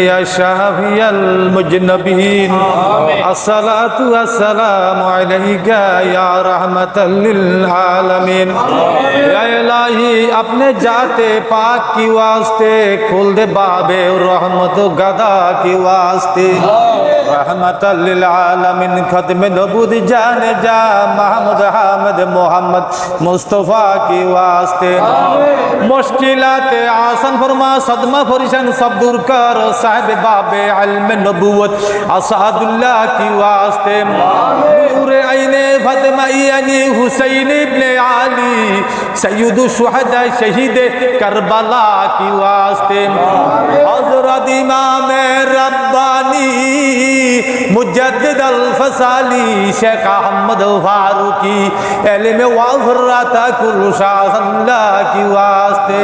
يا شافي المجنبين الصلاة والسلام عليك يا رحمة للعالمين يا إلهي اپنے جاتے پاک کی واسطے کھول دے بابے رحمت و گدا کی واسطے रहमत लिलआलमीन खत्म नबूद जाने जा मोहम्मद हामिद मोहम्मद मुस्तफ़ा की वास्ते मुश्किलात आसन फरमा सदमा फरिशन सब दूर कर साहिब बाबे इल्म नबूवत असादुल्लाह की वास्ते नूर आईने फातिमा यानी हुसैन इब्ने आली सैयद शुहदा शहीद करबला की वास्ते हजरत इमाम रब्बानी मुजद्दिद अल फसाली शेख अहमद फारूकी इल्म वाफराता कुल शाह की वास्ते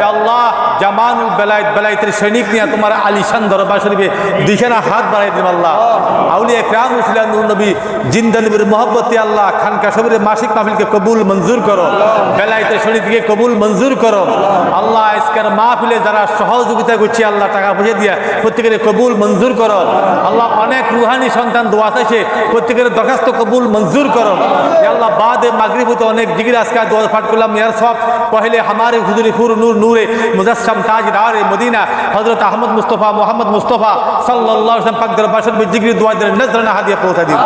या अल्लाह আমানুল বেলায়েত বেলায়েতের সৈনিক নিয়ে তোমার আলিশান দরবার শরীফে দিখানা হাত বাড়াই দেব আল্লাহ। আউলি একরাম ইসলাম নবী জিন্দানবীর মোহাম্মতি আল্লাহ খানকা সবির মাসিক মাহফিলকে কবুল মঞ্জুর করো, বেলায়েতের সৈনিককে কবুল মঞ্জুর করো। আল্লাহ আজকের মাহফিলে যারা সহযোগিতা করছে, আল্লাহ টাকা বুঝে দিয়ে প্রত্যেকের কবুল মঞ্জুর করো। আল্লাহ অনেক রুহানি সন্তান দোয়া চাইছে, প্রত্যেকের দরখাস্ত কবুল মঞ্জুর করো। আল্লাহ, বাদে মাগরিবতে অনেক জিগির আজকে দোয়া পাঠ করলাম। ইয়ার সব পহলে হামারে হুজুরি ফুর নূর, নূরে মুজাসম তাজ তাজদার মদিনা হজরত আহমদ মুস্তফা, মোহাম্মদ মুস্তফা সাল্লাহ পাক দরবার জিগরি দোয়াদের নজর না হাদিয়া পৌঁছা দিব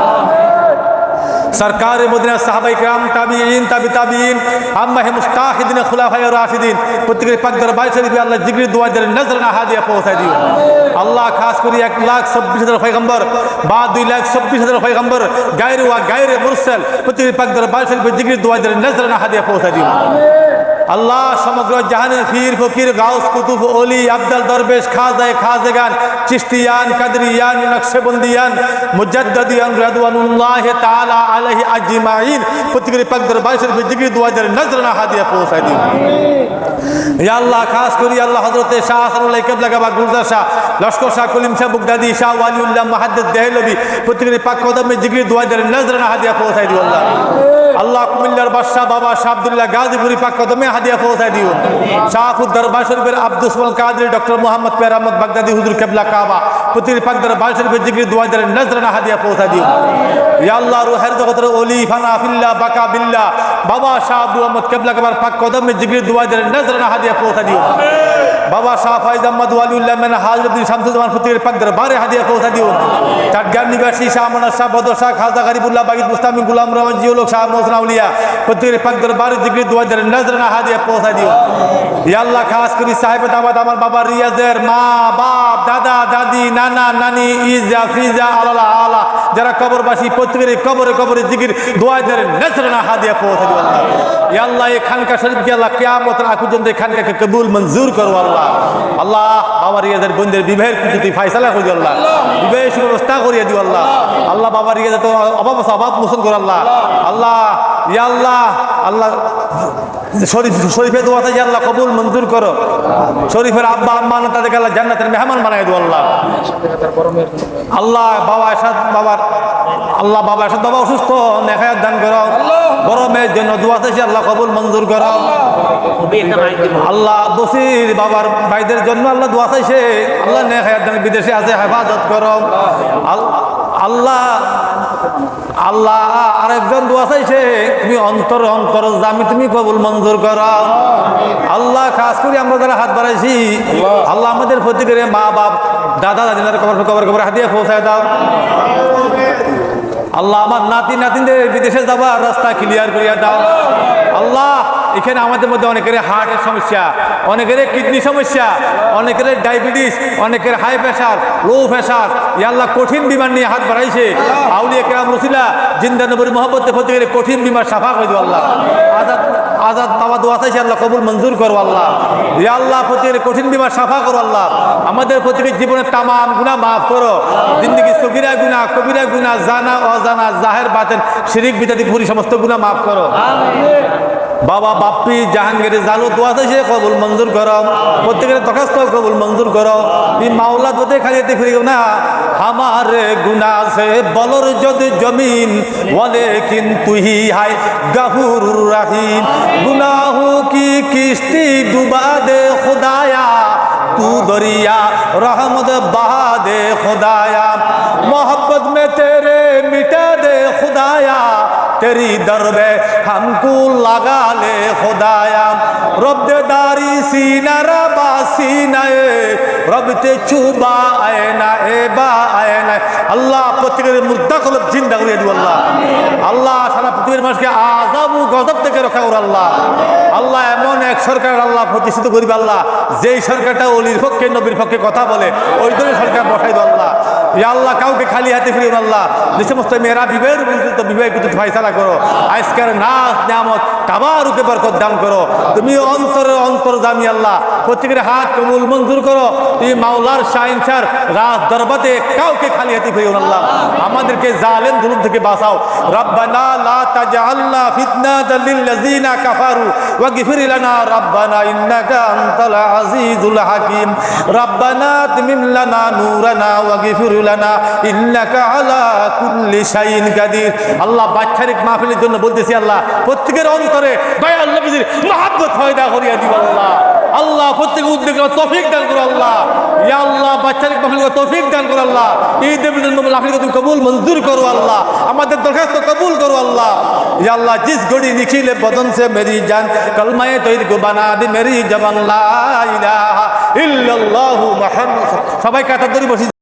সরকার মদিনা সাহাবাই কাম তাবিন তাবি তাবিন আম্মা হে মুস্তাহিদিন, খুলাফায় রাশিদিন, প্রত্যেকের পাক দরবার শরীফে আল্লাহ জিগরি দোয়াদের নজর না হাদিয়া পৌঁছায় দিও। আল্লাহ খাস করে এক লাখ চব্বিশ হাজার পয়গম্বর, বা দুই লাখ চব্বিশ হাজার পয়গম্বর, গায়ের দিও। আল্লাহ সমগ্র জাহানের ফির ফকির, গাউস, কুতুব অলি আব্দাল, দরবেশ খাজায় খাজেগান চিস্তিয়ান কাদরিয়ান, নকশবন্দিয়ান মুজাদ্দিয়ান রাদওয়ানুল্লাহ তাআলা আলাইহি আজমাইন। প্রত্যেকের পাক দরবার শরীফে জিগরি দোয়া দের নজর না হাদিয়া পৌঁছায় দিও ইয়া আল্লাহ, খাস করি আল্লাহ হজরতে শাহ হাসানুল্লাহ কেবলা গাবা, গুলজার শাহ, লস্কর শাহ, কলিম শাহ, বুগদাদি শাহ, ওয়ালিউল্লাহ মাহাদ্দিদ দেহলবি প্রত্যেকের পাক কদমে জিগরি দোয়া দের নজর না হাদিয়া পৌঁছায় দিও আল্লাহ। আল্লাহ কুমিল্লার বাদশাহ বাবা শাহ আব্দুল্লাহ গাজীপুরি পাক কদমে হাদিয়া পৌঁছায় দিও। শাহফুদ দরবার শরীফের আব্দুল সুমান কাদরি, ডক্টর মোহাম্মদ পেয়ার আহমদ বাগদাদি, হুজুর কেবলা কাবা প্রত্যেকের পাক দরবার শরীফের জিগরি দোয়া দের নজর না হাদিয়া পৌঁছায় দিও। ইয়া আল্লাহ, রুহের জগতের অলি ফানা, ফিল্লা, বাকা, বিল্লা, বাবা শাহ আব্দু আহমদ কেবলা কাবার পাক কদমে জিগরি দোয়া দের নজর না হাদিয়া পৌঁছা দিও। বাবা শাহ ফাইজ আহমদ ওয়ালিউল্লাহ মেন হাজরুদ্দিন শামসুজ্জামান ফতির পাক দরবারে হাদিয়া পৌঁছা দিও। চাটগ্রাম নিবাসী শাহ মনার শাহ, বদর শাহ খাজা গরিবুল্লাহ, বাগিদ মুস্তামি গুলাম রহমান, জিউলক শাহ আউলিয়া প্রত্যেকের পাক দরবারে জিগরি দোয়া দের নজর না হাদিয়া পৌঁছা দিও। ইয়া আল্লাহ, খাস করি সাহেব দাবাদ আমার বাবা রিয়াজের মা, বাপ, দাদা, দাদি, নানা, নানি, ইজা, ফিজা, আলালা, আলা। যারা কবরবাসী প্রত্যেকের কবরে কবরে জিগির দোয়া দের নজর না হাদিয়া পৌঁছা দিও আল্লাহ। ইয়া আল্লাহ, এই খানকা শরীফকে আল্লাহ কিয়ামতের আগ পর্যন্ত এই খানকাকে কবুল, মঞ্জুর করো আল্লাহ। আল্লাহ, বাবা রিয়াজের বোনদের বিবাহের কিছু ফাইসালা করে আল্লাহ। বিবাহের সুব্যবস্থা করিয়ে দিও আল্লাহ। আল্লাহ, বাবা রিয়াজের অভাব অভাব মোচন করো আল্লাহ। আল্লাহ আল্লাহ আল্লাহ, শরীফ শরীফে দোয়া থাকে আল্লাহ কবুল, মঞ্জুর করো। শরীফের আব্বা, আম্মা না তাদেরকে আল্লাহ জান্নাতের মেহমান বানাই দো আল্লাহ। আল্লাহ বাবা এসাদ বাবার আল্লাহ বাবা এসাদ বাবা অসুস্থ, নেখায়াত দান করো। বড় মেয়ের জন্য দোয়া চাইছি আল্লাহ কবুল, মঞ্জুর করো। আল্লাহ বসির বাবার ভাইদের জন্য আল্লাহ দোয়া চাইছে আল্লাহ নেখায়াত দান বিদেশে আছে, হেফাজত করো। আল্লাহ আল্লাহ আরেকজন দোয়া চাইছে, তুমি অন্তর অন্তর জামি, তুমি কবুল মঞ্জুর করো। আল্লাহ খাস করে আমরা যারা হাত বাড়াইছি, আল্লাহ আমাদের প্রতি করে মা বাপ দাদা দাদিনার কবর কবর কবর হাতিয়ে পৌঁছায় দাও। আল্লাহ আমার নাতি নাতিনদের বিদেশে যাবার রাস্তা ক্লিয়ার করিয়া দাও। আল্লাহ, এখানে আমাদের মধ্যে অনেকের হার্টের সমস্যা, অনেকের কিডনি সমস্যা, অনেকের ডায়াবেটিস, অনেকের হাই প্রেশার লো প্রেশার ইয়াল্লাহ কঠিন বিমান নিয়ে হাত বাড়াইছে। আউলিয়া কেরাম রসিলা জিন্দা নবীর মোহাম্মদ ফতে কঠিন বিমান সাফা করে দেবো আল্লাহ। আজাদ পাওয়া দোয়া চাইছি, আল্লাহ কবুল মঞ্জুর করো আল্লাহ। আল্লাহ প্রতির কঠিন বিমার সাফা করো আল্লাহ। আমাদের প্রতিটি জীবনের তামাম গুণা মাফ করো। জিন্দগি সগিরা গুণা কবিরা গুণা জানা, অজানা, জাহের, বাতেন, শিরিক বিতাদি ভুরি, সমস্ত গুণা মাফ করো। বাবা বাপি জাহাঙ্গীর, জালু দোয়াতে দিয়েছে কবুল মঞ্জুর করো। প্রত্যেকের দরখাস্ত, কবুল মঞ্জুর করো। এই মাওলা যদি খালি দেখি না। আমার গুণা আছে, বলর যদি জমিন বলে কিন্তু হি হাই গাহুর রাহিম। গুনাহু কি কিস্তি ডুবা দে খোদায়া, তু দরিয়া রহমদ বাহাদে খোদায়া। মোহব্বত মে তে মিটা দে খুদায়া, তেরি দরবে হামকু লাগালে খুদায়া। রব দে দারি সিনারা বা সিনায়ে রব তে চুবা আয় না, এ বা আয় না। আল্লাহ প্রত্যেকের মুর্দা কল জিন্দা করে দিব আল্লাহ। আল্লাহ সারা পৃথিবীর মানুষকে আজাবু গজব থেকে রক্ষা করো আল্লাহ। আল্লাহ এমন এক সরকার আল্লাহ প্রতিষ্ঠিত করিবে আল্লাহ, যেই সরকারটা অলির পক্ষে, নবীর পক্ষে কথা বলে, ওই দলের সরকার আল্লাহ, কাউকে খালি হাতে ফিরিও আল্লাহ। যে সমস্ত মেয়েরা বিবাহের বিরুদ্ধে বিবাহ কিন্তু ফাইসালা করো। আজকের নাচ নামত কাবার উকে বরকত দান করো। তুমি অন্তরে অন্তর জামি আল্লাহ। প্রত্যেকের হাত কবুল মঞ্জুর করো। তুমি মাওলার শাহিনসার রাজ দরবাতে কাউকে খালি হাতে ফিরিও আল্লাহ। আমাদেরকে জালেম দুলুম থেকে বাঁচাও। রব্বানা লা তাজআলনা ফিতনাতাল লিল্লাযিনা কাফারু ওয়াগফির লানা। রব্বানা ইন্নাকা আনতাল আজিজুল হাকীম। রব্বানা তিমিম লানা নূরানা ওয়াগফির আল্লাহ বাচ্চারিক মাহফিলের জন্য বলতেছি, আল্লাহ, প্রত্যেকের অন্তরে আল্লাহ। প্রত্যেক উদ্যোগ দান করো আল্লাহ। আল্লাহ দান করো আল্লাহ। তুমি কবুল, মঞ্জুর করো আল্লাহ। আমাদের দরখাস্ত কবুল করো আল্লাহ। আল্লাহ, জিস গড়ি নিখিলে বদন সে মেরি জান, কলমায়ে তৈরি বানা দি মেরি জবান সবাই কাতার ধরে বসি।